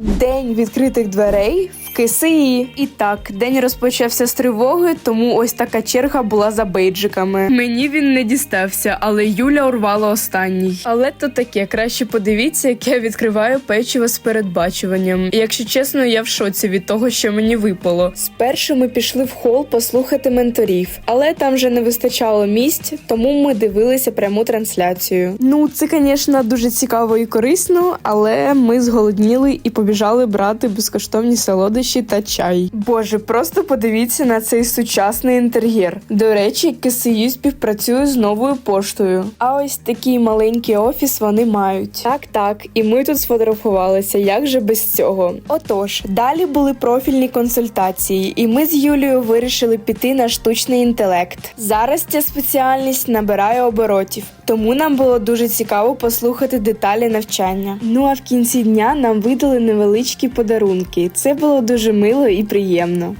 День відкритих дверей КСІ. І так, день розпочався з тривоги, тому ось така черга була за бейджиками. Мені він не дістався, але Юля урвала останній. Але то таке, краще подивіться, як я відкриваю печиво з передбачуванням. І якщо чесно, я в шоці від того, що мені випало. Спершу ми пішли в хол послухати менторів, але там вже не вистачало місць, тому ми дивилися пряму трансляцію. Ну, це, звісно, дуже цікаво і корисно, але ми зголодніли і побіжали брати безкоштовні солодощі та чай. Боже, просто подивіться на цей сучасний інтер'єр. До речі, КСЮ співпрацює з новою поштою. А ось такий маленький офіс вони мають. Так, так, і ми тут сфотографувалися. Як же без цього? Отож, далі були профільні консультації, і ми з Юлією вирішили піти на штучний інтелект. Зараз ця спеціальність набирає оборотів, тому нам було дуже цікаво послухати деталі навчання. Ну а в кінці дня нам видали невеличкі подарунки. Це було дуже мило і приємно.